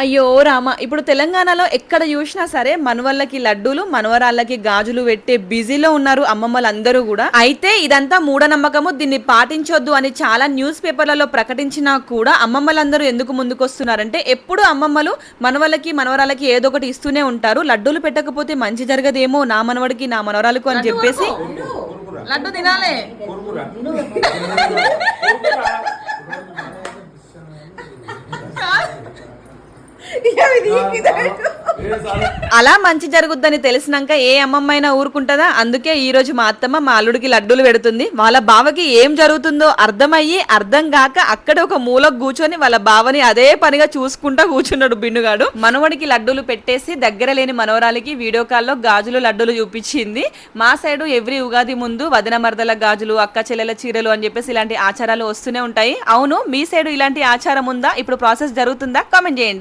అయ్యో రామ ఇప్పుడు తెలంగాణలో ఎక్కడ చూసినా సరే మనవళ్ళకి లడ్డూలు మనవరాళ్ళకి గాజులు పెట్టే బిజీలో ఉన్నారు అమ్మమ్మలు అందరూ కూడా. అయితే ఇదంతా మూఢనమ్మకము దీన్ని పాటించొద్దు అని చాలా న్యూస్ పేపర్లలో ప్రకటించినా కూడా అమ్మమ్మలందరూ ఎందుకు ముందుకొస్తున్నారంటే ఎప్పుడు అమ్మమ్మలు మనవళ్ళకి మనవరాలకి ఏదో ఒకటి ఇస్తూనే ఉంటారు. లడ్డూలు పెట్టకపోతే మంచి జరగదేమో నా మనవడికి నా మనవరాలకు అని చెప్పేసి. లడ్డు తినాలే. అలా మంచి జరుగుద్దని తెలిసినాక ఏ అమ్మమ్మైనా ఊరుకుంటుందా? అందుకే ఈ రోజు మా అత్తమ్మ మా అల్లుడికి లడ్డూలు పెడుతుంది. వాళ్ళ బావకి ఏం జరుగుతుందో అర్థమయ్యి అర్థం కాక అక్కడ ఒక మూలకు కూర్చొని వాళ్ళ బావని అదే పనిగా చూసుకుంటా కూర్చున్నాడు బిన్నుగాడు. మనవడికి లడ్డూలు పెట్టేసి దగ్గర లేని మనవరాలికి వీడియో కాల్లో గాజులు లడ్డూలు చూపించింది. మా సైడు ఎవ్రీ ఉగాది ముందు వదిన మరదల గాజులు అక్క చెల్లెల చీరలు అని చెప్పేసి ఇలాంటి ఆచారాలు వస్తూనే ఉంటాయి. అవును మీ సైడు ఇలాంటి ఆచారం ఉందా? ఇప్పుడు ప్రాసెస్ జరుగుతుందా? కామెంట్ చేయండి.